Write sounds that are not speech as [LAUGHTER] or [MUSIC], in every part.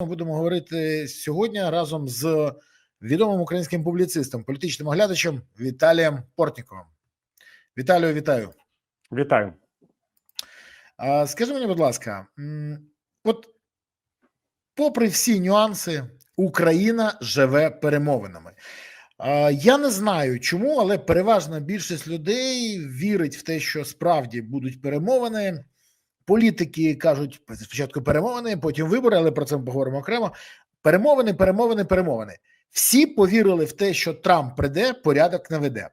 Ми будемо говорити сьогодні разом з відомим українським публіцистом, політичним оглядачем Віталієм Портніковим. Віталію, вітаю. Вітаю. Скажи мені, будь ласка, от попри всі нюанси, Україна живе перемовинами. Я не знаю чому, але переважна більшість людей вірить в те, що справді будуть перемовини. Політики кажуть спочатку перемовини, потім вибори, але про це ми поговоримо окремо. Перемовини, перемовини, перемовини. Всі повірили в те, що Трамп прийде, порядок наведе.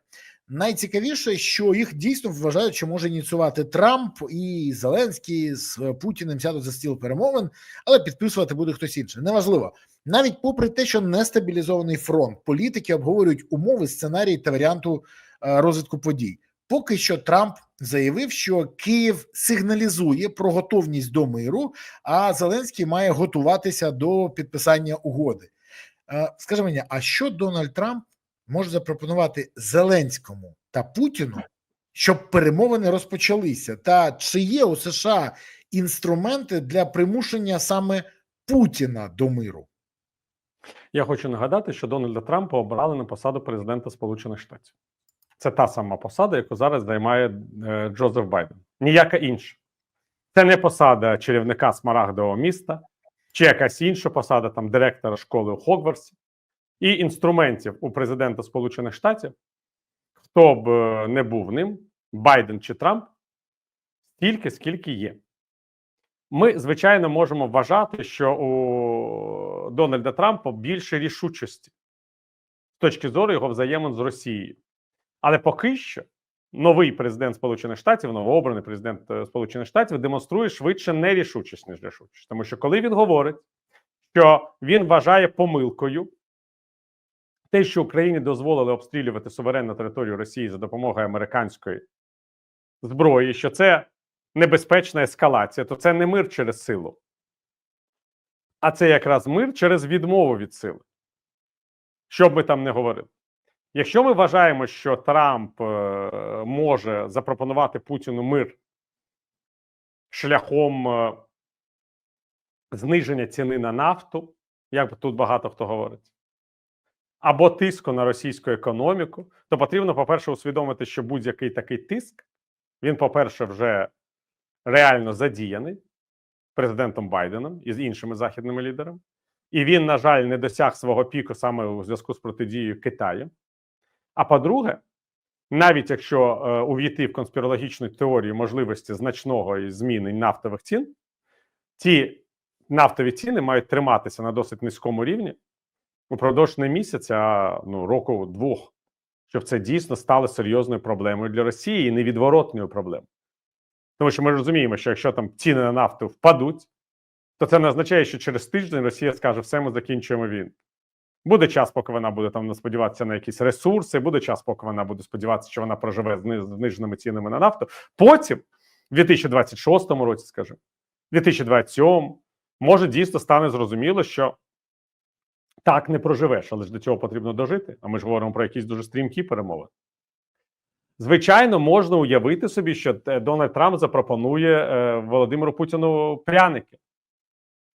Найцікавіше, що їх дійсно вважають, що може ініціювати Трамп і Зеленський з Путіним сядуть за стіл перемовин, але підписувати буде хтось інший. Неважливо. Навіть попри те, що нестабілізований фронт, політики обговорюють умови, сценарії та варіанту е, розвитку подій. Поки що Трамп заявив, що Київ сигналізує про готовність до миру, а Зеленський має готуватися до підписання угоди. Е, Скажи мені, а що Дональд Трамп може запропонувати Зеленському та Путіну, щоб перемовини розпочалися? Та чи є у США інструменти для примушення саме Путіна до миру? Я хочу нагадати, що Дональда Трампа обрали на посаду президента Сполучених Штатів. Це та сама посада, яку зараз займає е, Джозеф Байден. Ніяка інша. Це не посада чарівника Смарагдового міста, чи якась інша посада там директора школи у Хогвартсі. І інструментів у президента Сполучених Штатів, хто б е, не був ним, Байден чи Трамп, стільки, скільки є. Ми, звичайно, можемо вважати, що у Дональда Трампа більше рішучості з точки зору його взаємин з Росією. Але поки що новий президент Сполучених Штатів, новообраний президент е, Сполучених Штатів, демонструє швидше нерішучість, ніж рішучість. Тому що коли він говорить, що він вважає помилкою те, що Україні дозволили обстрілювати суверенну територію Росії за допомогою американської зброї, що це небезпечна ескалація, то це не мир через силу, а це якраз мир через відмову від сили. Що б ми там не говорили. Якщо ми вважаємо, що Трамп е, може запропонувати Путіну мир шляхом е, зниження ціни на нафту, як тут багато хто говорить, або тиску на російську економіку, то потрібно, по-перше, усвідомити, що будь-який такий тиск, він, по-перше, вже реально задіяний президентом Байденом і з іншими західними лідерами, і він, на жаль, не досяг свого піку саме у зв'язку з протидією Китаю. А по-друге, навіть якщо е, увійти в конспірологічну теорію можливості значного зміни нафтових цін, ті нафтові ціни мають триматися на досить низькому рівні упродовж не місяця, а ну, року-двох, щоб це дійсно стало серйозною проблемою для Росії і невідворотною проблемою. Тому що ми розуміємо, що якщо там ціни на нафту впадуть, то це не означає, що через тиждень Росія скаже, все, ми закінчуємо війну. Буде час, поки вона буде там сподіватися на якісь ресурси, буде час, поки вона буде сподіватися, що вона проживе з зниженими цінами на нафту. Потім, в 2026 році, скажімо, 2027, може дійсно стане зрозуміло, що так не проживеш, але ж до цього потрібно дожити. А ми ж говоримо про якісь дуже стрімкі перемови. Звичайно, можна уявити собі, що Дональд Трамп запропонує е, Володимиру Путіну пряники,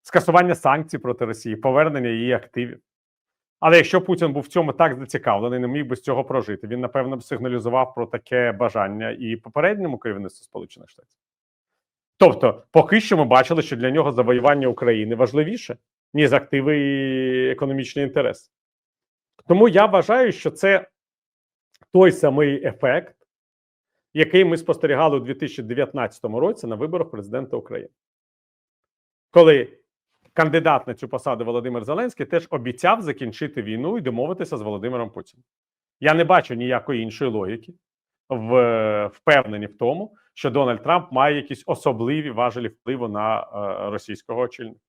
скасування санкцій проти Росії, повернення її активів. Але якщо Путін був в цьому так зацікавлений, не міг би з цього прожити, він напевно б сигналізував про таке бажання і попередньому керівництву Сполучених Штатів. Тобто, поки що ми бачили, що для нього завоювання України важливіше, ніж активи і економічний інтерес. Тому я вважаю, що це той самий ефект, який ми спостерігали у 2019 році на виборах президента України. Коли кандидат на цю посаду Володимир Зеленський теж обіцяв закінчити війну і домовитися з Володимиром Путіним. Я не бачу ніякої іншої логіки в впевнені в тому, що Дональд Трамп має якісь особливі важелі впливу на е, російського очільника.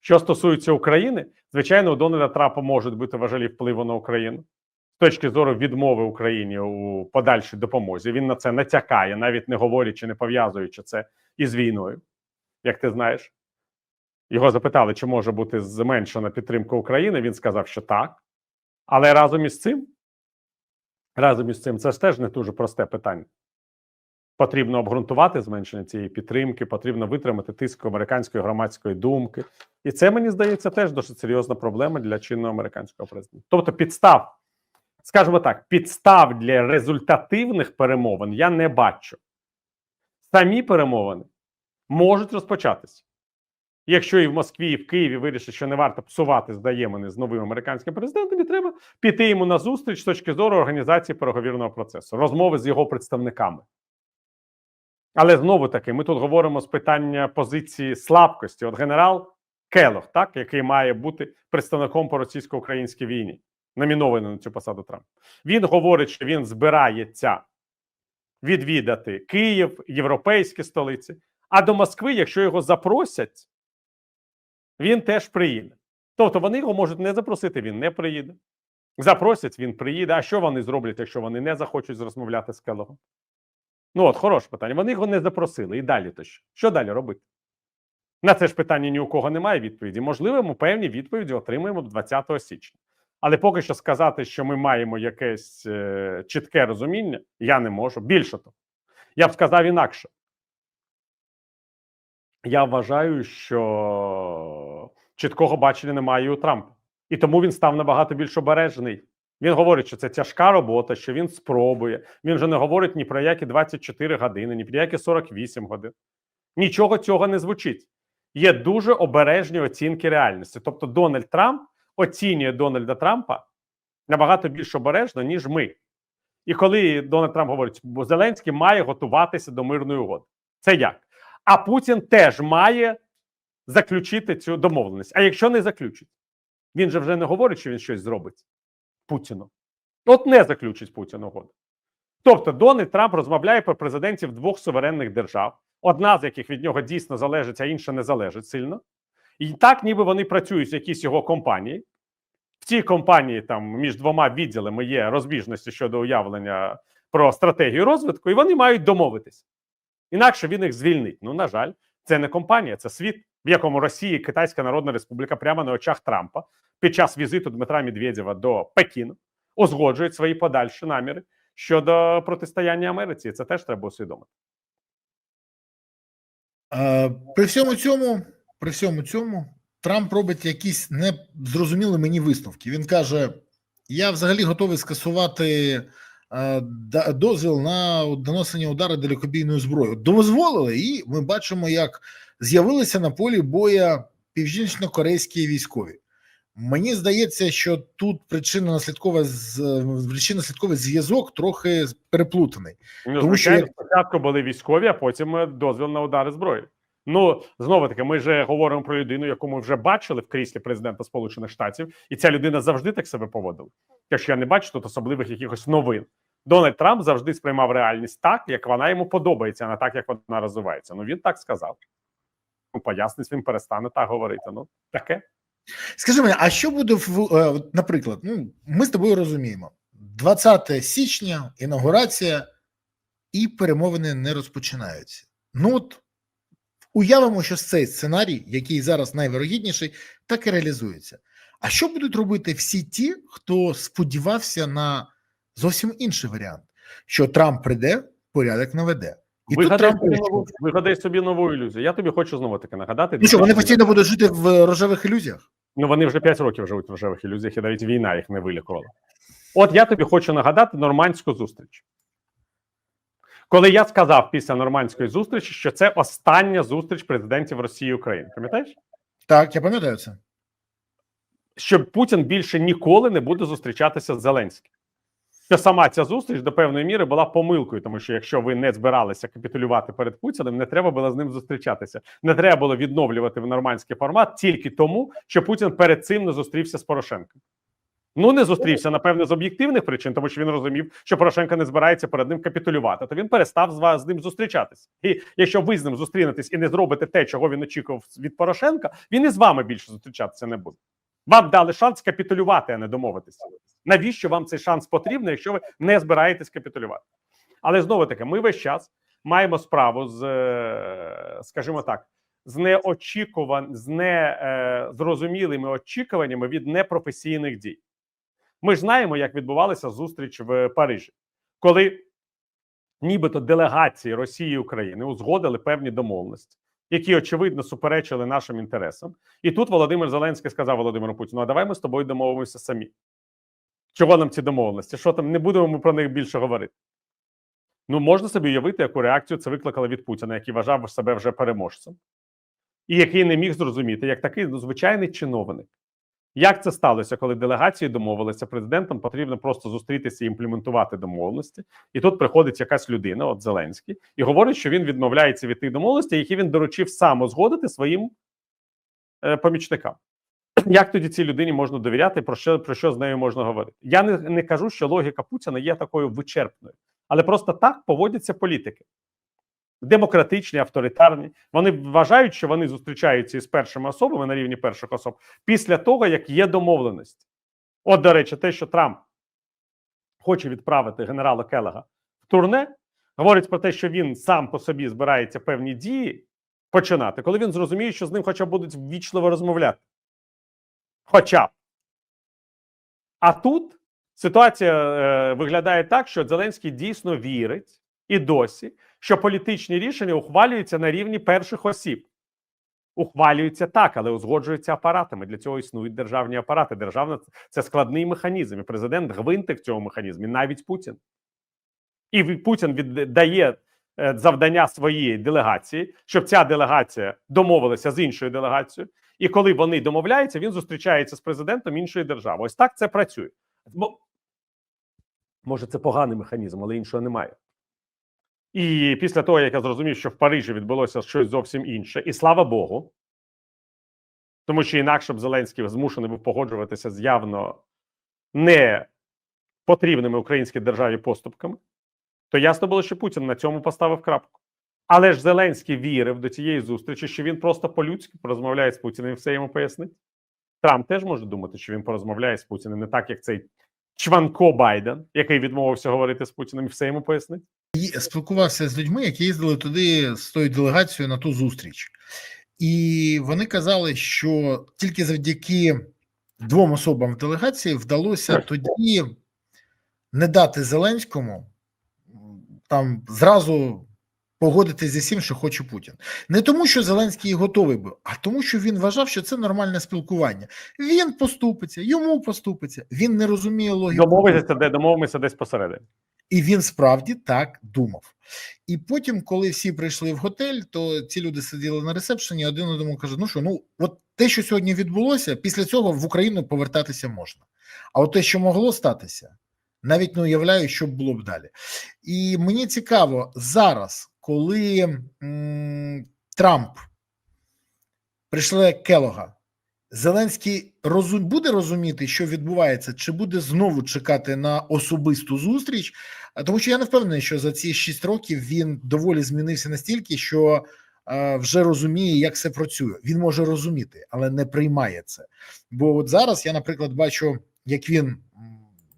Що стосується України, звичайно, у Дональда Трампа можуть бути важелі впливу на Україну з точки зору відмови Україні у подальшій допомозі. Він на це натякає, навіть не говорячи, не пов'язуючи це із війною, як ти знаєш. Його запитали, чи може бути зменшена підтримка України. Він сказав, що так. Але разом із цим, разом із цим, це ж теж не дуже просте питання. Потрібно обґрунтувати зменшення цієї підтримки, потрібно витримати тиск американської громадської думки, і це мені здається теж досить серйозна проблема для чинного американського президента. Тобто, підстав, скажімо так, підстав для результативних перемовин я не бачу. Самі перемовини можуть розпочатися. Якщо і в Москві, і в Києві вирішать, що не варто псувати взаємини з новим американським президентом, і треба піти йому на зустріч з точки зору організації переговірного процесу, розмови з його представниками. Але знову таки, ми тут говоримо з питання позиції слабкості. От генерал Келох, так, який має бути представником по російсько-українській війні, номінований на цю посаду Трамп. Він говорить, що він збирається відвідати Київ, європейські столиці. А до Москви, якщо його запросять, він теж приїде. Тобто вони його можуть не запросити, він не приїде. Запросять, він приїде. А що вони зроблять, якщо вони не захочуть розмовляти з Келогом? Ну, от хороше питання. Вони його не запросили. І далі то що? Що далі робити? На це ж питання ні у кого немає відповіді. Можливо, ми певні відповіді отримаємо 20 січня. Але поки що сказати, що ми маємо якесь е, чітке розуміння, я не можу. Більше того, я б сказав інакше. Я вважаю, що чіткого бачення немає у Трампа. І тому він став набагато більш обережний. Він говорить, що це тяжка робота, що він спробує. Він вже не говорить ні про які 24 години, ні про які 48 годин. Нічого цього не звучить. Є дуже обережні оцінки реальності. Тобто, Дональд Трамп оцінює Дональда Трампа набагато більш обережно, ніж ми. І коли Дональд Трамп говорить, бо Зеленський має готуватися до мирної угоди. Це як? А Путін теж має заключити цю домовленість. А якщо не заключить, він же вже не говорить, що він щось зробить Путіну. От не заключить Путін угоду. Тобто Дональд Трамп розмовляє про президентів двох суверенних держав, одна з яких від нього дійсно залежить, а інша не залежить сильно. І так, ніби вони працюють в якійсь його компанії. В цій компанії там між двома відділами є розбіжності щодо уявлення про стратегію розвитку, і вони мають домовитись. Інакше він їх звільнить. Ну, на жаль, це не компанія, це світ, в якому Росія і Китайська Народна Республіка прямо на очах Трампа під час візиту Дмитра Медведєва до Пекіну узгоджують свої подальші наміри щодо протистояння Америці. Це теж треба усвідомити. Е, При всьому цьому, при всьому цьому, Трамп робить якісь незрозумілі мені висновки. Він каже: я взагалі готовий скасувати дозвіл на наносення удару далекобійною зброєю. Дозволили, і ми бачимо, як з'явилися на полі боя північно-корейські військові. Мені здається, що тут причинно-наслідковий причинно-наслідковий зв'язок трохи переплутаний. Ну, Тому що як- спочатку були військові, а потім е, дозвіл на удари зброї. Ну знову таки, ми вже говоримо про людину, яку ми вже бачили в кріслі президента Сполучених Штатів, і ця людина завжди так себе поводила. Так що я не бачу тут особливих якихось новин. Дональд Трамп завжди сприймав реальність так, як вона йому подобається, а не так, як вона розвивається. Ну він так сказав. Ну, пояснить, він перестане так говорити. Ну таке. Скажи мені, а що буде в е, наприклад? Ну, ми з тобою розуміємо: 20 січня, інаугурація, і перемовини не розпочинаються. Ну от уявимо, що цей сценарій, який зараз найвирогідніший, так і реалізується. А що будуть робити всі ті, хто сподівався на зовсім інший варіант? Що Трамп прийде, порядок наведе. І тут Трамп собі, нову, вигадай собі нову ілюзію. Я тобі хочу знову таки нагадати. Ну що, вони постійно будуть жити в рожевих ілюзіях? Ну вони вже 5 років живуть в рожевих ілюзіях, і навіть війна їх не вилікувала. От я тобі хочу нагадати нормандську зустріч. Коли я сказав після нормандської зустрічі, що це остання зустріч президентів Росії і України, пам'ятаєш? Так, я пам'ятаю це. Що Путін більше ніколи не буде зустрічатися з Зеленським. Що сама ця зустріч до певної міри була помилкою, тому що якщо ви не збиралися капітулювати перед Путіним, не треба було з ним зустрічатися. Не треба було відновлювати в нормандський формат тільки тому, що Путін перед цим не зустрівся з Порошенком. Ну не зустрівся, напевне, з об'єктивних причин, тому що він розумів, що Порошенко не збирається перед ним капітулювати. То він перестав з вас з ним зустрічатися. І якщо ви з ним зустрінетесь і не зробите те, чого він очікував від Порошенка, він і з вами більше зустрічатися не буде. Вам дали шанс капітулювати, а не домовитися. Навіщо вам цей шанс потрібен, якщо ви не збираєтесь капітулювати? Але знову таки, ми весь час маємо справу з, е, скажімо так, з неочікуван, з незрозумілими очікуваннями від непрофесійних дій. Ми ж знаємо, як відбувалася зустріч в Парижі, коли нібито делегації Росії і України узгодили певні домовленості, які очевидно суперечили нашим інтересам. І тут Володимир Зеленський сказав Володимиру Путіну: а давай ми з тобою домовимося самі. Чого нам ці домовленості? Що там не будемо ми про них більше говорити? Ну, можна собі уявити, яку реакцію це викликало від Путіна, який вважав себе вже переможцем, і який не міг зрозуміти, як такий ну, звичайний чиновник. Як це сталося, коли делегації домовилися, президентам потрібно просто зустрітися і імплементувати домовленості, і тут приходить якась людина, от Зеленський, і говорить, що він відмовляється від тих домовленостей, які він доручив сам узгодити своїм е, помічникам. [CLEARS THROAT] Як тоді цій людині можна довіряти, про що про що з нею можна говорити? Я не, не кажу, що логіка Путіна є такою вичерпною, але просто так поводяться політики. Демократичні, авторитарні. Вони вважають, що вони зустрічаються із першими особами на рівні перших особ після того, як є домовленість. От, до речі, те, що Трамп хоче відправити генерала Келега в турне, говорить про те, що він сам по собі збирається певні дії починати, коли він зрозуміє, що з ним хоча б будуть ввічливо розмовляти. Хоча б. А тут ситуація е, виглядає так, що Зеленський дійсно вірить і досі, що політичні рішення ухвалюються на рівні перших осіб. Ухвалюються так, але узгоджуються апаратами. Для цього існують державні апарати. Державна це складний механізм. І президент гвинтик в цьому механізмі, навіть Путін. І Путін віддає е, завдання своєї делегації, щоб ця делегація домовилася з іншою делегацією. І коли вони домовляються, він зустрічається з президентом іншої держави. Ось так це працює. Мо- Може, це поганий механізм, але іншого немає. І після того, як я зрозумів, що в Парижі відбулося щось зовсім інше, і слава Богу, тому що інакше б Зеленський змушений був погоджуватися з явно не потрібними українській державі поступками, то ясно було, що Путін на цьому поставив крапку. Але ж Зеленський вірив до цієї зустрічі, що він просто по-людськи порозмовляє з Путіним і все йому пояснить. Трамп теж може думати, що він порозмовляє з Путіним не так, як цей Чванко Байден, який відмовився говорити з Путіним і все йому пояснить. Спілкувався з людьми, які їздили туди з тою делегацією на ту зустріч, і вони казали, що тільки завдяки двом особам в делегації вдалося тоді не дати Зеленському там зразу погодитися зі всім, що хоче Путін. Не тому, що Зеленський готовий був, а тому, що він вважав, що це нормальне спілкування. Він поступиться, йому поступиться. Він не розуміє логіку. Домовитися, де домовимося десь посередині. І він справді так думав. І потім, коли всі прийшли в готель, то ці люди сиділи на ресепшені, один одному каже: ну що, ну от те, що сьогодні відбулося, після цього в Україну повертатися можна. А от те, що могло статися, навіть не уявляю, що було б далі. І мені цікаво зараз, коли м, Трамп прийшли Келога. Зеленський розум, буде розуміти, що відбувається, чи буде знову чекати на особисту зустріч, тому що я не впевнений, що за ці 6 років він доволі змінився настільки, що вже розуміє, як це працює. Він може розуміти, але не приймає це. Бо от зараз я, наприклад, бачу, як він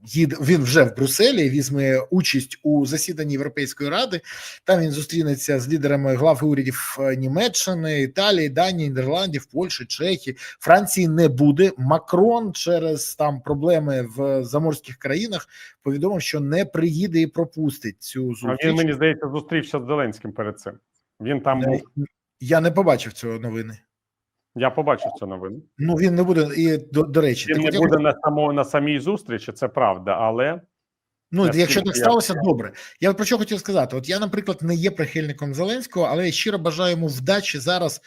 їде, він вже в Брюсселі візьме участь у засіданні Європейської ради. Там він зустрінеться з лідерами глав урядів е, Німеччини, Італії, Данії, Нідерландів, Польщі, Чехії. Франції не буде. Макрон через там проблеми в заморських країнах повідомив, що не приїде і пропустить цю А зустріч. він, мені здається, зустрівся з Зеленським перед цим. Він там Е, був. Я не побачив цього новини. Я побачив цю новину. Ну він не буде. І до, до речі, Він не от я буде на само на самій зустрічі, це правда, але Ну, Наскільки якщо так я- сталося, добре. Я про що хотів сказати? От я, наприклад, не є прихильником Зеленського, але я щиро бажаю йому вдачі зараз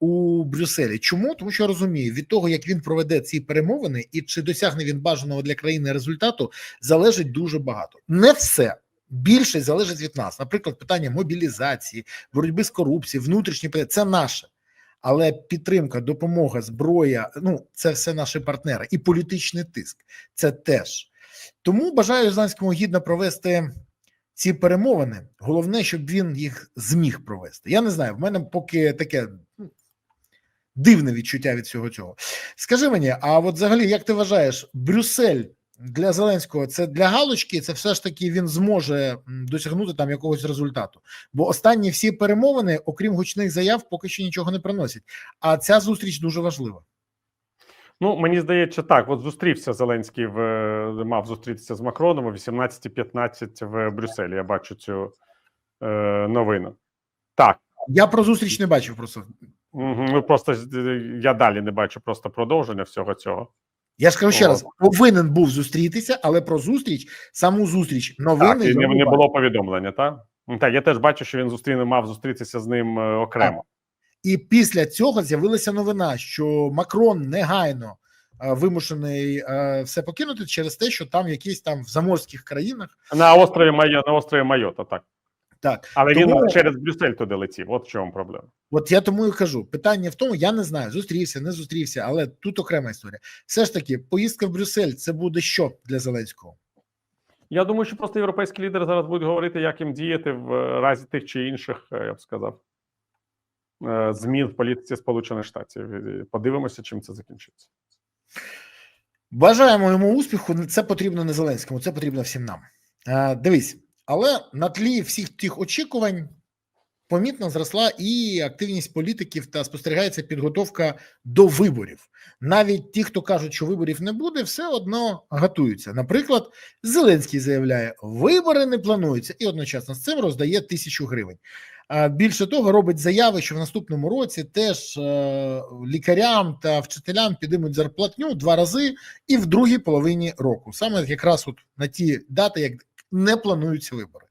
у Брюсселі. Чому? Тому що я розумію, від того, як він проведе ці перемовини і чи досягне він бажаного для країни результату, залежить дуже багато. Не все. Більше залежить від нас. Наприклад, питання мобілізації, боротьби з корупцією, внутрішні питання це наше. Але підтримка, допомога, зброя ну це все наші партнери, і політичний тиск це теж. Тому бажаю Зеленському гідно провести ці перемовини. Головне, щоб він їх зміг провести. Я не знаю, в мене поки таке ну, дивне відчуття від всього цього. Скажи мені, а от взагалі, як ти вважаєш, Брюссель для Зеленського це для галочки, це все ж таки він зможе досягнути там якогось результату? Бо останні всі перемовини, окрім гучних заяв, поки що нічого не приносять. А ця зустріч дуже важлива. ну мені здається, так. От зустрівся Зеленський в мав зустрітися з Макроном о 18.15 в Брюсселі. Я бачу цю е, новину. Так, Я про зустріч не бачив просто. Ну просто е, я далі не бачу просто продовження всього цього. Я ж кажу ще раз: повинен був зустрітися, але про зустріч, саму зустріч, новини Так, і не, було повідомлення, так? Ну, Так, я теж бачу, що він зустріне, мав зустрітися з ним е, окремо. І після цього з'явилася новина, що Макрон негайно е, вимушений е, все покинути через те, що там якісь там в заморських країнах. На острові Майо, на острові Майота, так. Так, Але Тому- він через Брюссель туди летів. От в чому проблема. от я тому і кажу: питання в тому, я не знаю, зустрівся, не зустрівся, але тут окрема історія. Все ж таки, поїздка в Брюссель це буде що для Зеленського? Я думаю, що просто європейські лідери зараз будуть говорити, як їм діяти в е, разі тих чи інших, е, я б сказав, е, змін в політиці Сполучених Штатів. Подивимося, чим це закінчиться. Бажаємо йому успіху. Це потрібно не Зеленському, це потрібно всім нам. Дивись, але на тлі всіх тих очікувань помітно зросла і активність політиків та спостерігається підготовка до виборів. Навіть ті, хто кажуть, що виборів не буде, все одно готуються. Наприклад, Зеленський заявляє, вибори не плануються, і одночасно з цим роздає тисячу гривень. Більше того, робить заяви, що в наступному році теж е, лікарям та вчителям підіймуть зарплатню два рази і в другій половині року, саме якраз от на ті дати, як не плануються вибори.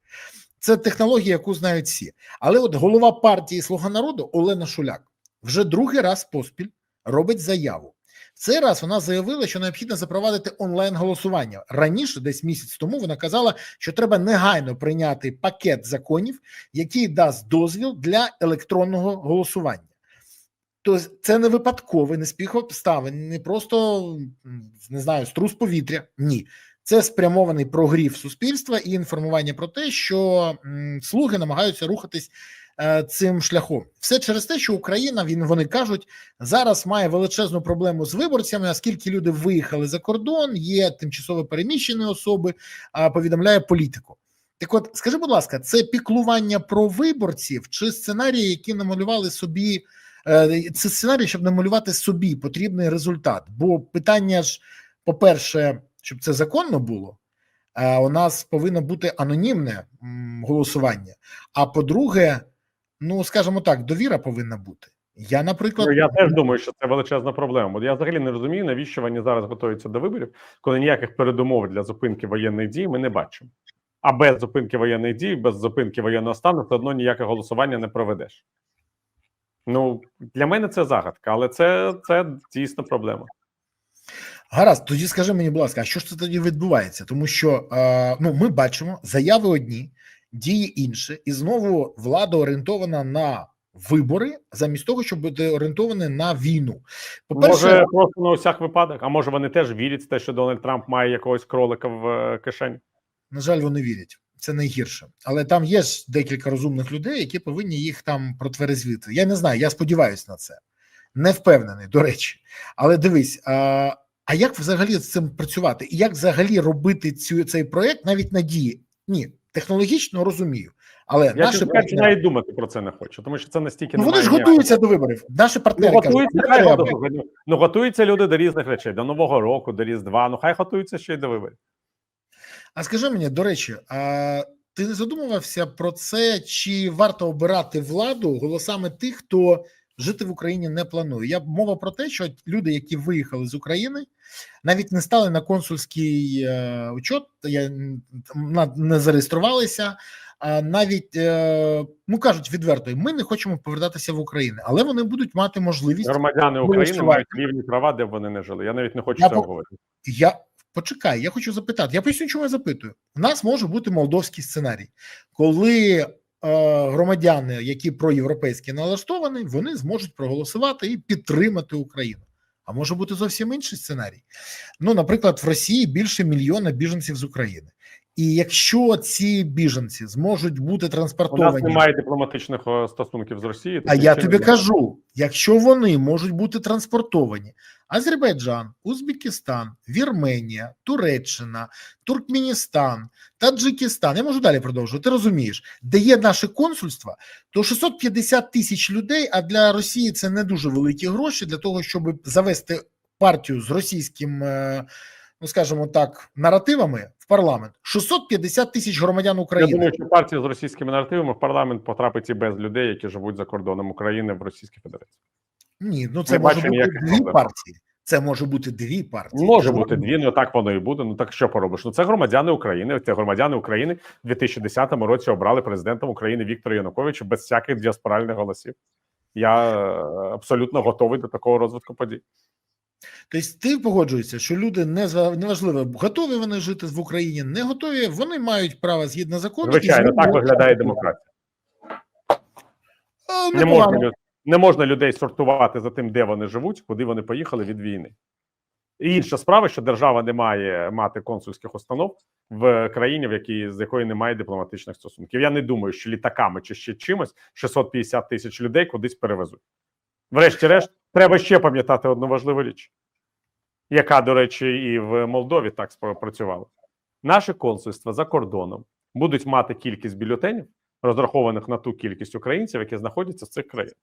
Це технологія, яку знають всі. Але от голова партії Слуга народу Олена Шуляк вже другий раз поспіль робить заяву. В цей раз вона заявила, що необхідно запровадити онлайн голосування. Раніше, десь місяць тому, вона казала, що треба негайно прийняти пакет законів, який дасть дозвіл для електронного голосування. Тобто це не випадковий, не спіх обставин, не просто не знаю, струс повітря. Ні. Це спрямований прогрів суспільства і інформування про те, що слуги намагаються рухатись е, цим шляхом. Все через те, що Україна, він вони кажуть, зараз має величезну проблему з виборцями, оскільки люди виїхали за кордон, є тимчасово переміщені особи, а повідомляє політику. Так, от скажи, будь ласка, це піклування про виборців чи сценарії, які намалювали собі е, це сценарій, щоб намалювати собі потрібний результат? Бо питання ж, по-перше, щоб це законно було. е, У нас повинно бути анонімне голосування. А по-друге, ну скажімо так, довіра повинна бути. Я, наприклад, Ну, я теж думаю, що це величезна проблема. Бо я взагалі не розумію, навіщо вони зараз готуються до виборів, коли ніяких передумов для зупинки воєнних дій ми не бачимо. А без зупинки воєнних дій, без зупинки воєнного стану, все одно ніяке голосування не проведеш. Ну, для мене це загадка, але це, це дійсно проблема. Гаразд, тоді скажи мені, будь ласка, а що ж це тоді відбувається? Тому що е, ну, ми бачимо заяви одні, дії інші, і знову влада орієнтована на вибори, замість того, щоб бути орієнтована на війну. По-перше, Може, просто на усяк випадок, а може вони теж вірять в те, що Дональд Трамп має якогось кролика в е, кишені. на жаль, вони вірять. Це найгірше, але там є ж декілька розумних людей, які повинні їх там протверезвити. Я не знаю, я сподіваюся на це. Не впевнений, до речі. Але дивись, а, а як взагалі з цим працювати? І як взагалі робити цю цей проект навіть надії? Ні, технологічно розумію. Але Я наші партнери, навіть думати про це не хочу, тому що це настільки ну, вони ж ніякого- готуються до виборів. Наші Ну, партнери кажуть, готуються, «Не хай готуються. Ну, готуються люди до різних речей, до Нового року, до Різдва. Ну хай готуються ще й до виборів. А скажи мені, до речі, а ти не задумувався про це, чи варто обирати владу голосами тих, хто жити в Україні не планує? Я мова про те, що люди, які виїхали з України, навіть не стали на консульський е, учет, я не зареєструвалися. А навіть е, ну кажуть відверто, ми не хочемо повертатися в Україну, але вони будуть мати можливість. Громадяни України мають рівні права, де б вони не жили. Я навіть не хочу Я це обговорити. Я почекай, я хочу запитати. Я поясню, чому я запитую. В нас може бути молдовський сценарій, коли громадяни, які проєвропейські налаштовані, вони зможуть проголосувати і підтримати Україну. А може бути зовсім інший сценарій. Ну, наприклад, в Росії більше мільйона біженців з України. І якщо ці біженці зможуть бути У нас транспортовані, немає дипломатичних е, стосунків з Росією. а я тобі кажу: якщо вони можуть бути транспортовані, Азербайджан, Узбекистан, Вірменія, Туреччина, Туркменістан, Таджикистан, я можу далі продовжувати. Ти розумієш, де є наше консульство, то 650 тисяч людей. А для Росії це не дуже великі гроші для того, щоб завести партію з російським. е, ну скажімо так, наративами в парламент 650 тисяч громадян Я України. думаю, що партія з російськими наративами в парламент потрапить і без людей, які живуть за кордоном України в Російській Федерації. Ні, ну це Не може бути дві проблем. партії. Це може бути дві партії. Може Це бути дві, ну так воно і буде. Ну так що поробиш? Ну це громадяни України. Це громадяни України в 2010 році обрали президентом України Віктора Януковича без всяких діаспоральних голосів. Я е, абсолютно готовий до такого розвитку подій. Тобто ти погоджуєшся, що люди не неважливо, готові вони жити в Україні, не готові, вони мають право згідно закону. Звичайно, згідно так виглядає демократія. Не непогано. можна, не можна людей сортувати за тим, де вони живуть, куди вони поїхали від війни. І інша справа, що держава не має мати консульських установ в країні, в якій з якої немає дипломатичних стосунків. Я не думаю, що літаками чи ще чимось 650 тисяч людей кудись перевезуть. Врешті-решт, треба ще пам'ятати одну важливу річ, яка, до речі, і в Молдові так спрацювала. Наші консульства за кордоном будуть мати кількість бюлетенів, розрахованих на ту кількість українців, які знаходяться в цих країнах.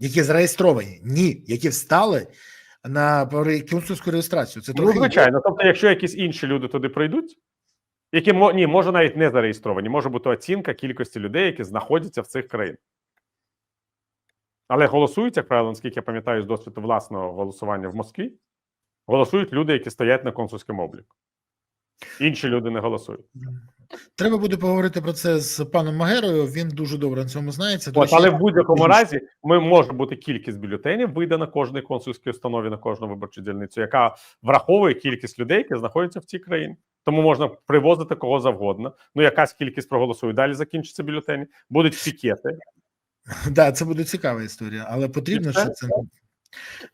Які зареєстровані? Ні, які встали на консульську реєстрацію. Це Ну, трохи звичайно. Тобто, якщо якісь інші люди туди прийдуть, які ні, може навіть не зареєстровані, може бути оцінка кількості людей, які знаходяться в цих країнах. Але голосують, як правило, наскільки я пам'ятаю з досвіду власного голосування в Москві, голосують люди, які стоять на консульському обліку. Інші люди не голосують. Треба буде поговорити про це з паном Магерою. Він дуже добре на цьому знається. От, але в будь-якому разі ми може бути кількість бюлетенів видана кожній консульській установі на кожну виборчу дільницю, яка враховує кількість людей, які знаходяться в цій країні. Тому можна привозити кого завгодно. Ну, якась кількість проголосує. Далі закінчаться бюлетені, будуть пікети. [LAUGHS] Да, це буде цікава історія, але потрібно, що це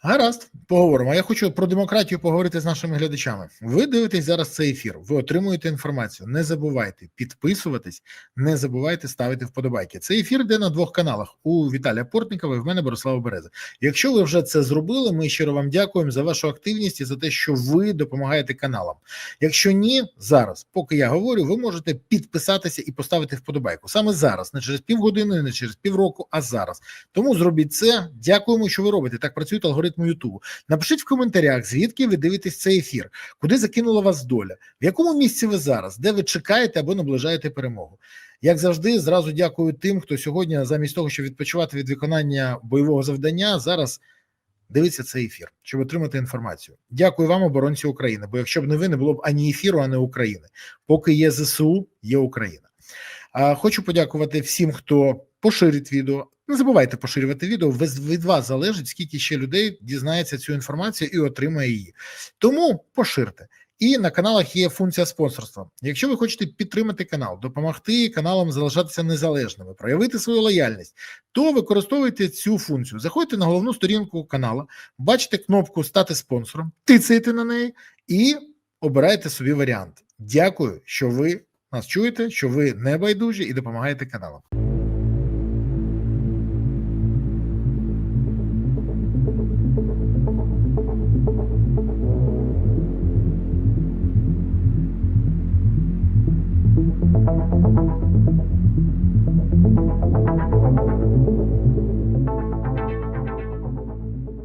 гаразд. Поговоримо. Я хочу про демократію поговорити з нашими глядачами. Ви дивитесь зараз цей ефір, ви отримуєте інформацію. Не забувайте підписуватись, не забувайте ставити вподобайки. Цей ефір йде на двох каналах: у Віталія Портникова і в мене Борислава Берези. Якщо ви вже це зробили, ми щиро вам дякуємо за вашу активність і за те, що ви допомагаєте каналам. Якщо ні, зараз, поки я говорю, ви можете підписатися і поставити вподобайку саме зараз, не через півгодини, не через півроку, а зараз. Тому зробіть це. Дякуємо, що ви робите. Так працюють алгоритми Ютубу. Напишіть в коментарях, звідки ви дивитесь цей ефір, куди закинула вас доля, в якому місці ви зараз, де ви чекаєте або наближаєте перемогу. Як завжди, зразу дякую тим, хто сьогодні, замість того, щоб відпочивати від виконання бойового завдання, зараз дивиться цей ефір, щоб отримати інформацію. Дякую вам, оборонці України. Бо якщо б не ви, не було б ані ефіру, ані України. Поки є ЗСУ, є Україна. Хочу подякувати всім, хто поширить відео. Не забувайте поширювати відео. Від вас залежить, скільки ще людей дізнається цю інформацію і отримає її. Тому поширте. І на каналах є функція спонсорства. Якщо ви хочете підтримати канал, допомогти каналам залишатися незалежними, проявити свою лояльність, то використовуйте цю функцію. Заходьте на головну сторінку канала, бачите кнопку Стати спонсором, тицяйте на неї і обирайте собі варіант. Дякую, що ви нас чуєте, що ви не байдужі і допомагаєте каналам.